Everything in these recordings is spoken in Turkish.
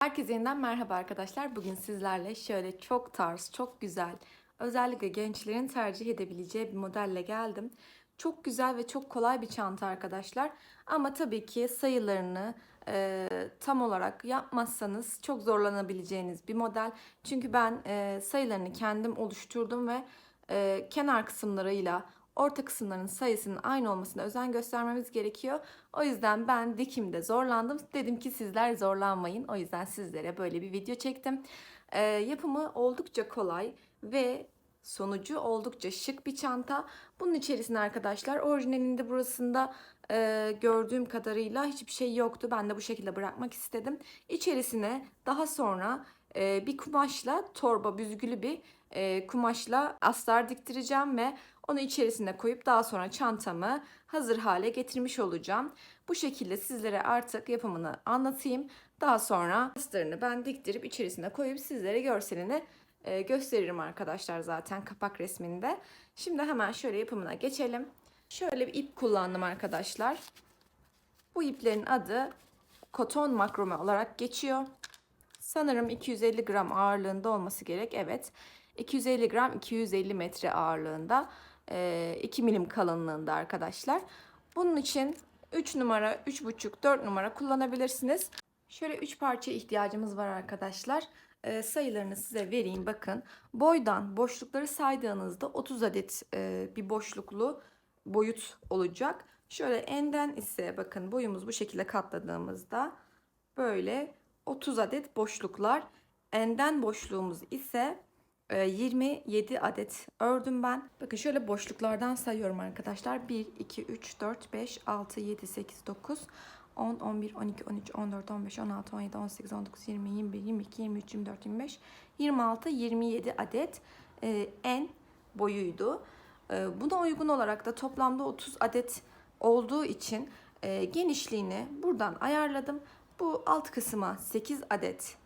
Herkese yeniden merhaba arkadaşlar. Bugün sizlerle şöyle çok tarz, çok güzel, özellikle gençlerin tercih edebileceği bir modelle geldim. Çok güzel ve çok kolay bir çanta arkadaşlar. Ama tabii ki sayılarını e, tam olarak yapmazsanız çok zorlanabileceğiniz bir model. Çünkü ben e, sayılarını kendim oluşturdum ve e, kenar kısımlarıyla orta kısımların sayısının aynı olmasına özen göstermemiz gerekiyor. O yüzden ben dikimde zorlandım. Dedim ki sizler zorlanmayın. O yüzden sizlere böyle bir video çektim. Ee, yapımı oldukça kolay ve sonucu oldukça şık bir çanta. Bunun içerisinde arkadaşlar orijinalinde burasında e, gördüğüm kadarıyla hiçbir şey yoktu. Ben de bu şekilde bırakmak istedim. İçerisine daha sonra e, bir kumaşla torba büzgülü bir e, kumaşla astar diktireceğim ve onu içerisine koyup daha sonra çantamı hazır hale getirmiş olacağım. Bu şekilde sizlere artık yapımını anlatayım. Daha sonra astarını ben diktirip içerisine koyup sizlere görselini e, gösteririm arkadaşlar zaten kapak resminde. Şimdi hemen şöyle yapımına geçelim. Şöyle bir ip kullandım arkadaşlar. Bu iplerin adı koton makrome olarak geçiyor. Sanırım 250 gram ağırlığında olması gerek. Evet. 250 gram 250 metre ağırlığında. 2 milim kalınlığında arkadaşlar. Bunun için 3 numara, 3,5, 4 numara kullanabilirsiniz. Şöyle 3 parça ihtiyacımız var arkadaşlar. E, sayılarını size vereyim bakın. Boydan boşlukları saydığınızda 30 adet e, bir boşluklu boyut olacak. Şöyle enden ise bakın boyumuz bu şekilde katladığımızda böyle 30 adet boşluklar. Enden boşluğumuz ise 27 e, adet ördüm ben. Bakın şöyle boşluklardan sayıyorum arkadaşlar. 1, 2, 3, 4, 5, 6, 7, 8, 9, 10, 11, 12, 13, 14, 15, 16, 17, 18, 19, 20, 21, 22, 23, 24, 25, 26, 27 adet e, en boyuydu. E, buna uygun olarak da toplamda 30 adet olduğu için e, genişliğini buradan ayarladım. Bu alt kısma 8 adet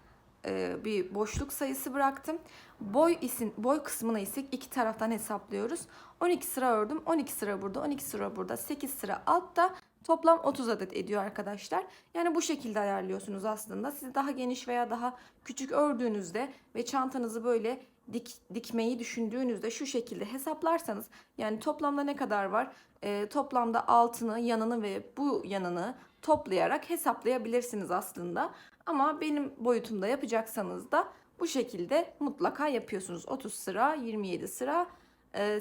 e, bir boşluk sayısı bıraktım. Boy isin boy kısmına ise iki taraftan hesaplıyoruz. 12 sıra ördüm. 12 sıra burada, 12 sıra burada, 8 sıra altta. Toplam 30 adet ediyor arkadaşlar. Yani bu şekilde ayarlıyorsunuz aslında. Siz daha geniş veya daha küçük ördüğünüzde ve çantanızı böyle dik, dikmeyi düşündüğünüzde şu şekilde hesaplarsanız yani toplamda ne kadar var? E, toplamda altını, yanını ve bu yanını toplayarak hesaplayabilirsiniz aslında. Ama benim boyutumda yapacaksanız da bu şekilde mutlaka yapıyorsunuz. 30 sıra, 27 sıra,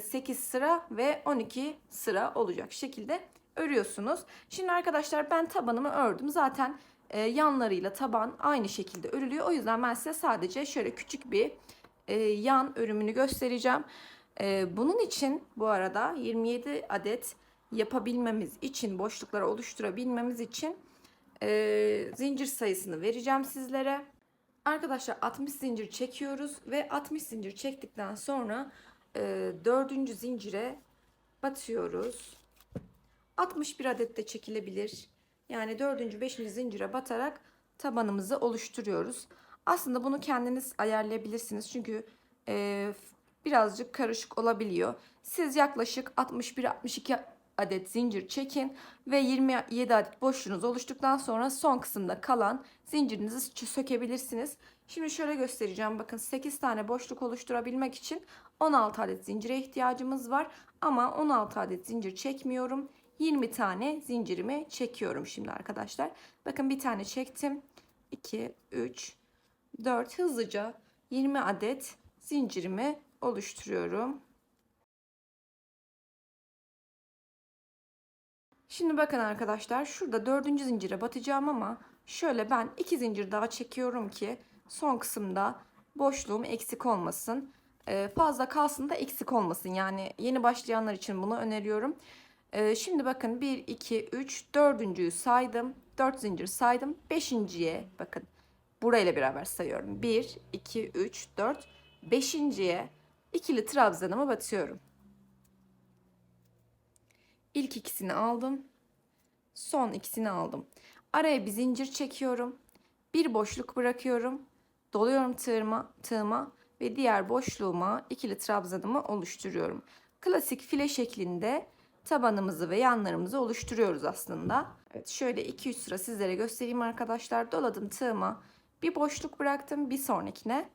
8 sıra ve 12 sıra olacak şekilde örüyorsunuz. Şimdi arkadaşlar ben tabanımı ördüm. Zaten yanlarıyla taban aynı şekilde örülüyor. O yüzden ben size sadece şöyle küçük bir yan örümünü göstereceğim. Bunun için bu arada 27 adet yapabilmemiz için, boşlukları oluşturabilmemiz için e, zincir sayısını vereceğim sizlere. Arkadaşlar 60 zincir çekiyoruz ve 60 zincir çektikten sonra e, 4. zincire batıyoruz. 61 adet de çekilebilir. Yani 4. 5. zincire batarak tabanımızı oluşturuyoruz. Aslında bunu kendiniz ayarlayabilirsiniz. Çünkü e, birazcık karışık olabiliyor. Siz yaklaşık 61-62 adet zincir çekin ve 27 adet boşluğunuz oluştuktan sonra son kısımda kalan zincirinizi sökebilirsiniz. Şimdi şöyle göstereceğim. Bakın 8 tane boşluk oluşturabilmek için 16 adet zincire ihtiyacımız var. Ama 16 adet zincir çekmiyorum. 20 tane zincirimi çekiyorum şimdi arkadaşlar. Bakın bir tane çektim. 2, 3, 4 hızlıca 20 adet zincirimi oluşturuyorum. Şimdi bakın arkadaşlar şurada dördüncü zincire batacağım ama şöyle ben iki zincir daha çekiyorum ki son kısımda boşluğum eksik olmasın. Ee, fazla kalsın da eksik olmasın. Yani yeni başlayanlar için bunu öneriyorum. Ee, şimdi bakın 1, 2, 3, dördüncüyü saydım. 4 zincir saydım. Beşinciye bakın burayla beraber sayıyorum. 1, 2, 3, 4. Beşinciye ikili trabzanımı batıyorum. İlk ikisini aldım. Son ikisini aldım. Araya bir zincir çekiyorum. Bir boşluk bırakıyorum. Doluyorum tığıma, tığıma ve diğer boşluğuma ikili trabzanımı oluşturuyorum. Klasik file şeklinde tabanımızı ve yanlarımızı oluşturuyoruz aslında. Evet şöyle 2-3 sıra sizlere göstereyim arkadaşlar. Doladım tığıma. Bir boşluk bıraktım. Bir sonrakine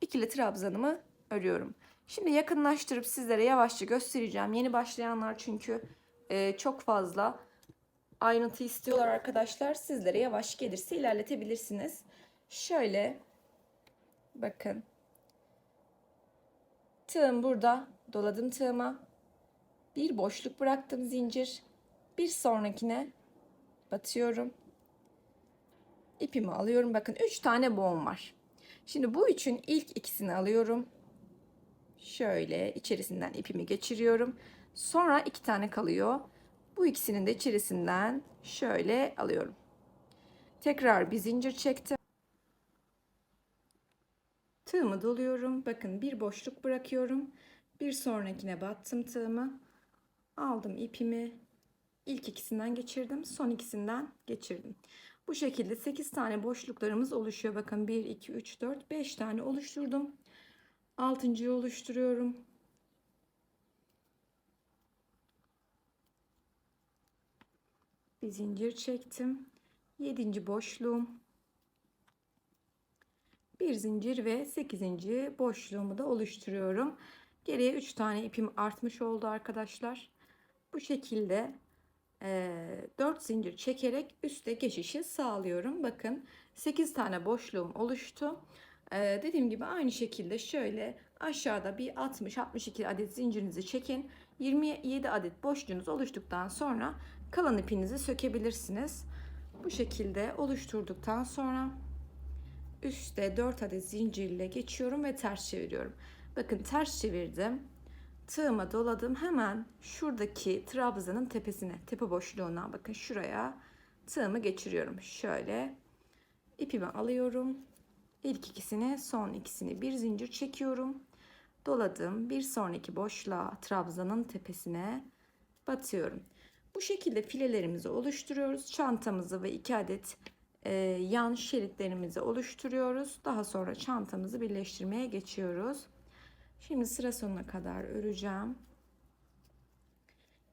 ikili trabzanımı örüyorum. Şimdi yakınlaştırıp sizlere yavaşça göstereceğim. Yeni başlayanlar çünkü e, çok fazla ayrıntı istiyorlar arkadaşlar. Sizlere yavaş gelirse ilerletebilirsiniz. Şöyle bakın. Tığım burada. Doladım tığıma. Bir boşluk bıraktım zincir. Bir sonrakine batıyorum. İpimi alıyorum. Bakın 3 tane boğum var. Şimdi bu üçün ilk ikisini alıyorum. Şöyle içerisinden ipimi geçiriyorum. Sonra iki tane kalıyor. Bu ikisinin de içerisinden şöyle alıyorum. Tekrar bir zincir çektim. Tığımı doluyorum. Bakın bir boşluk bırakıyorum. Bir sonrakine battım tığımı. Aldım ipimi. İlk ikisinden geçirdim. Son ikisinden geçirdim. Bu şekilde 8 tane boşluklarımız oluşuyor. Bakın 1, 2, 3, 4, 5 tane oluşturdum. Altıncıyı oluşturuyorum. Bir zincir çektim. Yedinci boşluğum. Bir zincir ve sekizinci boşluğumu da oluşturuyorum. Geriye üç tane ipim artmış oldu arkadaşlar. Bu şekilde e, 4 zincir çekerek üste geçişi sağlıyorum. Bakın 8 tane boşluğum oluştu. E, dediğim gibi aynı şekilde şöyle aşağıda bir 60-62 adet zincirinizi çekin. 27 adet boşluğunuz oluştuktan sonra kalan ipinizi sökebilirsiniz. Bu şekilde oluşturduktan sonra üstte 4 adet zincirle geçiyorum ve ters çeviriyorum. Bakın ters çevirdim. Tığıma doladım. Hemen şuradaki trabzanın tepesine, tepe boşluğuna bakın şuraya tığımı geçiriyorum. Şöyle ipimi alıyorum. İlk ikisini, son ikisini bir zincir çekiyorum. Doladım. Bir sonraki boşluğa trabzanın tepesine batıyorum. Bu şekilde filelerimizi oluşturuyoruz. Çantamızı ve iki adet e, yan şeritlerimizi oluşturuyoruz. Daha sonra çantamızı birleştirmeye geçiyoruz. Şimdi sıra sonuna kadar öreceğim.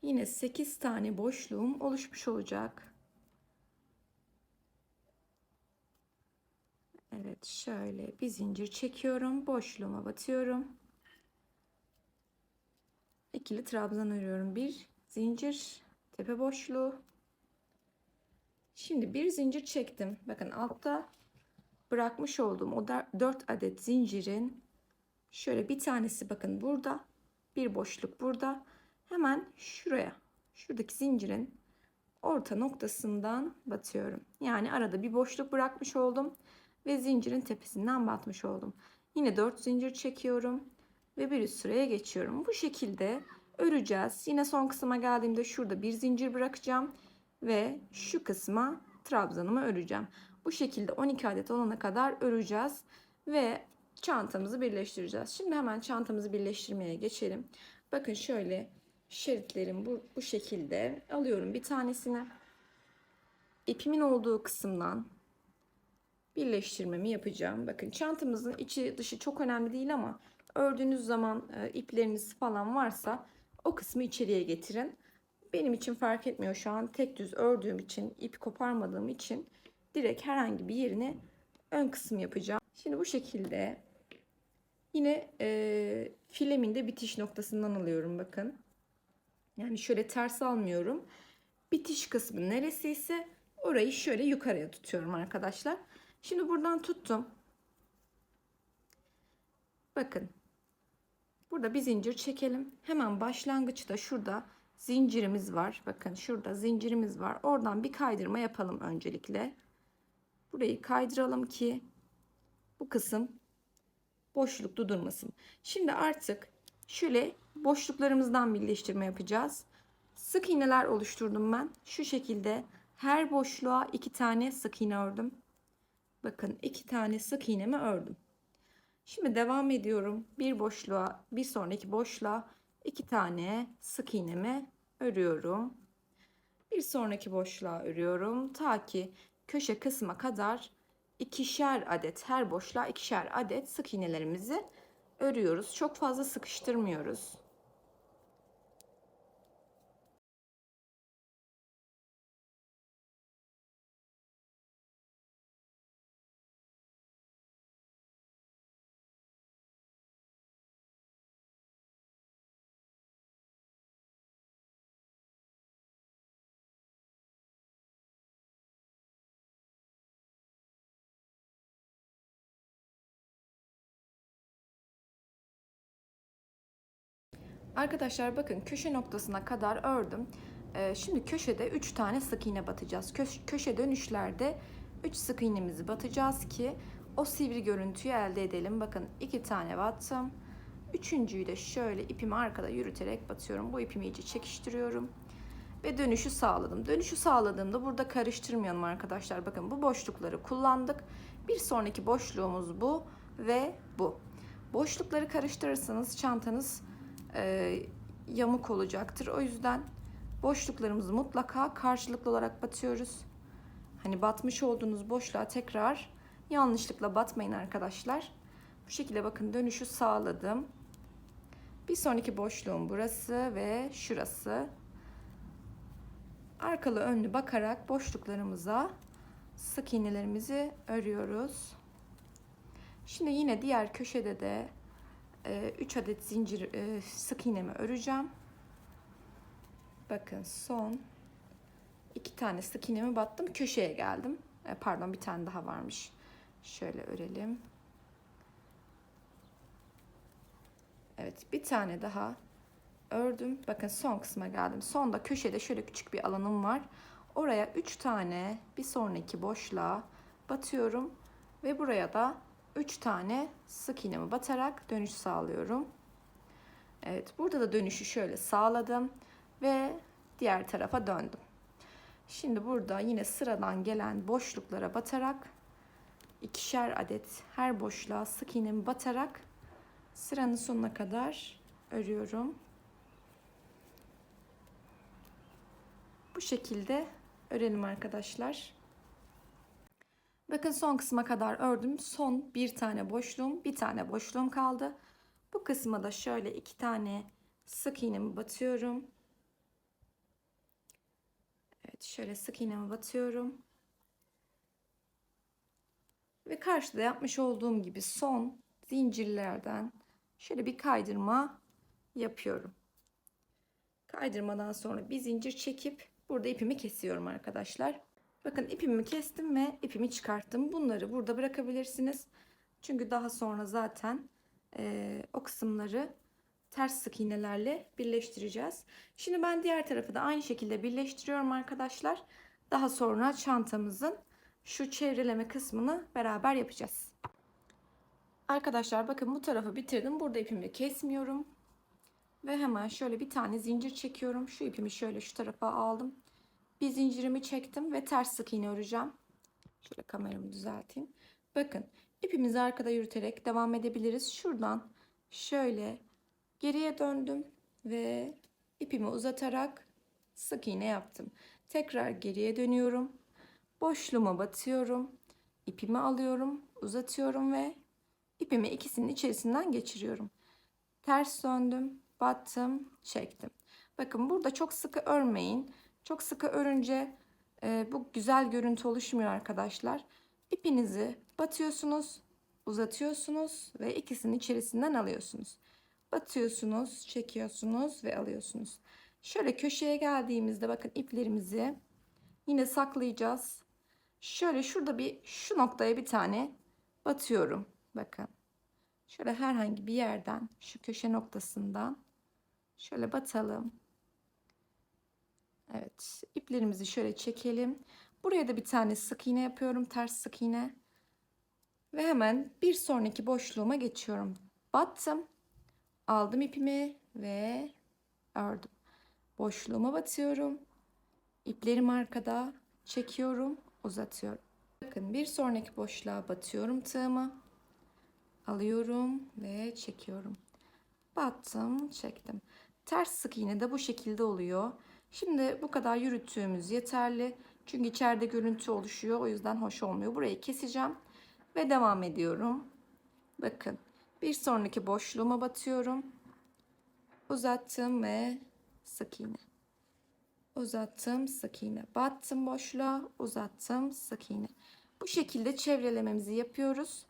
Yine 8 tane boşluğum oluşmuş olacak. Evet şöyle bir zincir çekiyorum. Boşluğuma batıyorum. İkili trabzan örüyorum. Bir zincir tepe boşluğu. Şimdi bir zincir çektim. Bakın altta bırakmış olduğum o 4 adet zincirin şöyle bir tanesi bakın burada bir boşluk burada hemen şuraya şuradaki zincirin orta noktasından batıyorum. Yani arada bir boşluk bırakmış oldum ve zincirin tepesinden batmış oldum. Yine 4 zincir çekiyorum ve bir üst sıraya geçiyorum. Bu şekilde öreceğiz. Yine son kısma geldiğimde şurada bir zincir bırakacağım ve şu kısma trabzanımı öreceğim. Bu şekilde 12 adet olana kadar öreceğiz ve çantamızı birleştireceğiz. Şimdi hemen çantamızı birleştirmeye geçelim. Bakın şöyle şeritlerim bu, bu şekilde alıyorum bir tanesini. İpimin olduğu kısımdan birleştirmemi yapacağım. Bakın çantamızın içi dışı çok önemli değil ama ördüğünüz zaman e, ipleriniz falan varsa o kısmı içeriye getirin. Benim için fark etmiyor şu an tek düz ördüğüm için ip koparmadığım için direkt herhangi bir yerine ön kısım yapacağım. Şimdi bu şekilde yine e, filemin de bitiş noktasından alıyorum bakın. Yani şöyle ters almıyorum. Bitiş kısmı neresiyse orayı şöyle yukarıya tutuyorum arkadaşlar. Şimdi buradan tuttum. Bakın. Burada bir zincir çekelim. Hemen başlangıçta şurada zincirimiz var. Bakın şurada zincirimiz var. Oradan bir kaydırma yapalım öncelikle. Burayı kaydıralım ki bu kısım boşlukta durmasın. Şimdi artık şöyle boşluklarımızdan birleştirme yapacağız. Sık iğneler oluşturdum ben. Şu şekilde her boşluğa iki tane sık iğne ördüm. Bakın iki tane sık iğnemi ördüm. Şimdi devam ediyorum. Bir boşluğa, bir sonraki boşluğa iki tane sık iğnemi örüyorum. Bir sonraki boşluğa örüyorum. Ta ki köşe kısma kadar ikişer adet her boşluğa ikişer adet sık iğnelerimizi örüyoruz. Çok fazla sıkıştırmıyoruz. Arkadaşlar bakın köşe noktasına kadar ördüm. Ee, şimdi köşede 3 tane sık iğne batacağız. Köş- köşe dönüşlerde 3 sık iğnemizi batacağız ki o sivri görüntüyü elde edelim. Bakın 2 tane battım. Üçüncüyü de şöyle ipimi arkada yürüterek batıyorum. Bu ipimi iyice çekiştiriyorum. Ve dönüşü sağladım. Dönüşü sağladığımda burada karıştırmayalım arkadaşlar. Bakın bu boşlukları kullandık. Bir sonraki boşluğumuz bu ve bu. Boşlukları karıştırırsanız çantanız e, yamuk olacaktır. O yüzden boşluklarımızı mutlaka karşılıklı olarak batıyoruz. Hani batmış olduğunuz boşluğa tekrar yanlışlıkla batmayın arkadaşlar. Bu şekilde bakın dönüşü sağladım. Bir sonraki boşluğum burası ve şurası. Arkalı önlü bakarak boşluklarımıza sık iğnelerimizi örüyoruz. Şimdi yine diğer köşede de 3 adet zincir e, sık iğnemi öreceğim. Bakın son iki tane sık iğnemi battım. Köşeye geldim. E, Pardon bir tane daha varmış. Şöyle örelim. Evet bir tane daha ördüm. Bakın son kısma geldim. Sonda köşede şöyle küçük bir alanım var. Oraya 3 tane bir sonraki boşluğa batıyorum ve buraya da 3 tane sık iğnemi batarak dönüş sağlıyorum. Evet burada da dönüşü şöyle sağladım ve diğer tarafa döndüm. Şimdi burada yine sıradan gelen boşluklara batarak ikişer adet her boşluğa sık iğnemi batarak sıranın sonuna kadar örüyorum. Bu şekilde örelim arkadaşlar. Bakın son kısma kadar ördüm. Son bir tane boşluğum, bir tane boşluğum kaldı. Bu kısma da şöyle iki tane sık iğnemi batıyorum. Evet şöyle sık iğnemi batıyorum. Ve karşıda yapmış olduğum gibi son zincirlerden şöyle bir kaydırma yapıyorum. Kaydırmadan sonra bir zincir çekip burada ipimi kesiyorum arkadaşlar. Bakın ipimi kestim ve ipimi çıkarttım. Bunları burada bırakabilirsiniz. Çünkü daha sonra zaten e, o kısımları ters sık iğnelerle birleştireceğiz. Şimdi ben diğer tarafı da aynı şekilde birleştiriyorum arkadaşlar. Daha sonra çantamızın şu çevreleme kısmını beraber yapacağız. Arkadaşlar bakın bu tarafı bitirdim. Burada ipimi kesmiyorum. Ve hemen şöyle bir tane zincir çekiyorum. Şu ipimi şöyle şu tarafa aldım. Bir zincirimi çektim ve ters sık iğne öreceğim. Şöyle kameramı düzelteyim. Bakın ipimizi arkada yürüterek devam edebiliriz. Şuradan şöyle geriye döndüm ve ipimi uzatarak sık iğne yaptım. Tekrar geriye dönüyorum. Boşluğuma batıyorum. İpimi alıyorum, uzatıyorum ve ipimi ikisinin içerisinden geçiriyorum. Ters döndüm, battım, çektim. Bakın burada çok sıkı örmeyin. Çok sıkı örünce e, bu güzel görüntü oluşmuyor arkadaşlar. İpinizi batıyorsunuz, uzatıyorsunuz ve ikisinin içerisinden alıyorsunuz. Batıyorsunuz, çekiyorsunuz ve alıyorsunuz. Şöyle köşeye geldiğimizde bakın iplerimizi yine saklayacağız. Şöyle şurada bir şu noktaya bir tane batıyorum. Bakın. Şöyle herhangi bir yerden şu köşe noktasından şöyle batalım. Evet, iplerimizi şöyle çekelim. Buraya da bir tane sık iğne yapıyorum, ters sık iğne. Ve hemen bir sonraki boşluğuma geçiyorum. Battım. Aldım ipimi ve ördüm. Boşluğuma batıyorum. İplerim arkada. Çekiyorum, uzatıyorum. Bakın bir sonraki boşluğa batıyorum tığımı. Alıyorum ve çekiyorum. Battım, çektim. Ters sık iğne de bu şekilde oluyor. Şimdi bu kadar yürüttüğümüz yeterli. Çünkü içeride görüntü oluşuyor. O yüzden hoş olmuyor. Burayı keseceğim. Ve devam ediyorum. Bakın. Bir sonraki boşluğuma batıyorum. Uzattım ve sık iğne. Uzattım, sık iğne. Battım boşluğa, uzattım, sık iğne. Bu şekilde çevrelememizi yapıyoruz.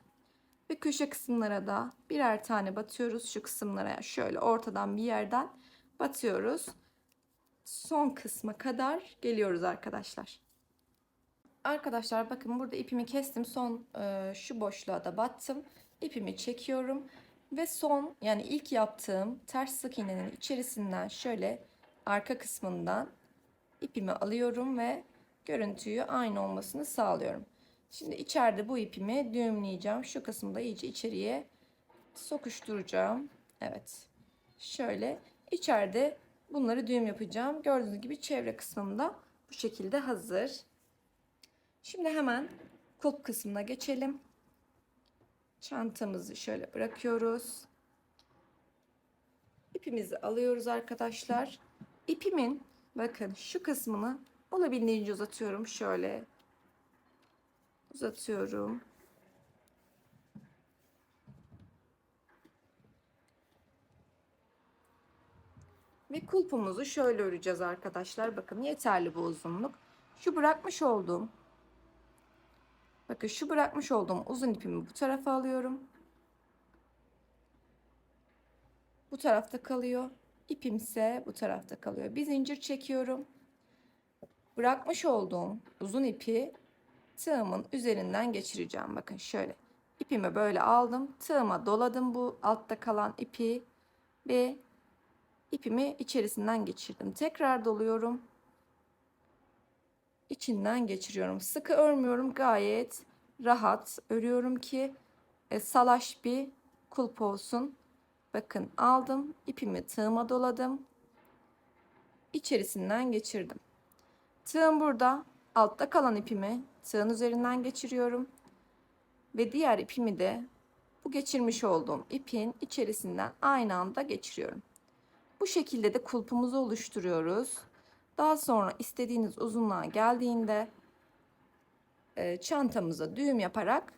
Ve köşe kısımlara da birer tane batıyoruz. Şu kısımlara şöyle ortadan bir yerden batıyoruz son kısma kadar geliyoruz arkadaşlar. Arkadaşlar bakın burada ipimi kestim. Son e, şu boşluğa da battım. İpimi çekiyorum Ve son yani ilk yaptığım ters sık iğnenin içerisinden şöyle arka kısmından ipimi alıyorum ve görüntüyü aynı olmasını sağlıyorum. Şimdi içeride bu ipimi düğümleyeceğim. Şu kısımda iyice içeriye sokuşturacağım. Evet. Şöyle içeride bunları düğüm yapacağım. Gördüğünüz gibi çevre kısmında bu şekilde hazır. Şimdi hemen kulp kısmına geçelim. Çantamızı şöyle bırakıyoruz. İpimizi alıyoruz arkadaşlar. İpimin bakın şu kısmını olabildiğince uzatıyorum. Şöyle uzatıyorum. Ve kulpumuzu şöyle öreceğiz arkadaşlar. Bakın yeterli bu uzunluk. Şu bırakmış olduğum bakın şu bırakmış olduğum uzun ipimi bu tarafa alıyorum. Bu tarafta kalıyor. İpim ise bu tarafta kalıyor. Bir zincir çekiyorum. Bırakmış olduğum uzun ipi tığımın üzerinden geçireceğim. Bakın şöyle. İpimi böyle aldım. Tığıma doladım bu altta kalan ipi ve ipimi içerisinden geçirdim. Tekrar doluyorum. İçinden geçiriyorum. Sıkı örmüyorum. Gayet rahat örüyorum ki e, salaş bir kulp olsun. Bakın aldım. ipimi tığıma doladım. İçerisinden geçirdim. Tığım burada. Altta kalan ipimi tığın üzerinden geçiriyorum. Ve diğer ipimi de bu geçirmiş olduğum ipin içerisinden aynı anda geçiriyorum. Bu şekilde de kulpumuzu oluşturuyoruz. Daha sonra istediğiniz uzunluğa geldiğinde e, çantamıza düğüm yaparak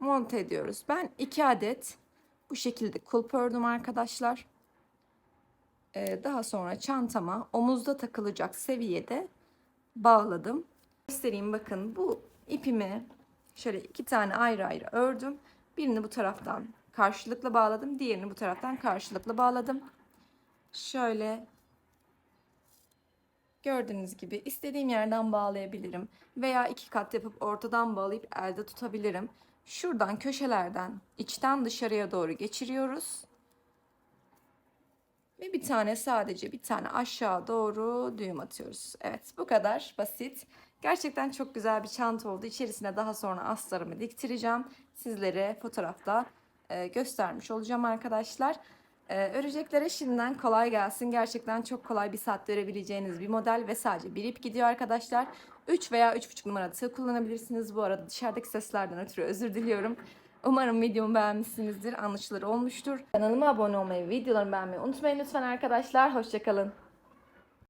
monte ediyoruz. Ben iki adet bu şekilde kulp ördüm arkadaşlar. E, daha sonra çantama omuzda takılacak seviyede bağladım. Göstereyim bakın bu ipimi şöyle iki tane ayrı ayrı ördüm. Birini bu taraftan karşılıklı bağladım. Diğerini bu taraftan karşılıklı bağladım. Şöyle gördüğünüz gibi istediğim yerden bağlayabilirim. Veya iki kat yapıp ortadan bağlayıp elde tutabilirim. Şuradan köşelerden içten dışarıya doğru geçiriyoruz. Ve bir tane sadece bir tane aşağı doğru düğüm atıyoruz. Evet bu kadar basit. Gerçekten çok güzel bir çanta oldu. İçerisine daha sonra astarımı diktireceğim. Sizlere fotoğrafta e, göstermiş olacağım arkadaşlar. E, öreceklere şimdiden kolay gelsin. Gerçekten çok kolay bir saat verebileceğiniz bir model ve sadece bir ip gidiyor arkadaşlar. 3 veya 3,5 numara tığ kullanabilirsiniz. Bu arada dışarıdaki seslerden ötürü özür diliyorum. Umarım videomu beğenmişsinizdir, anlaşılır olmuştur. Kanalıma abone olmayı, videolarımı beğenmeyi unutmayın lütfen arkadaşlar. Hoşçakalın.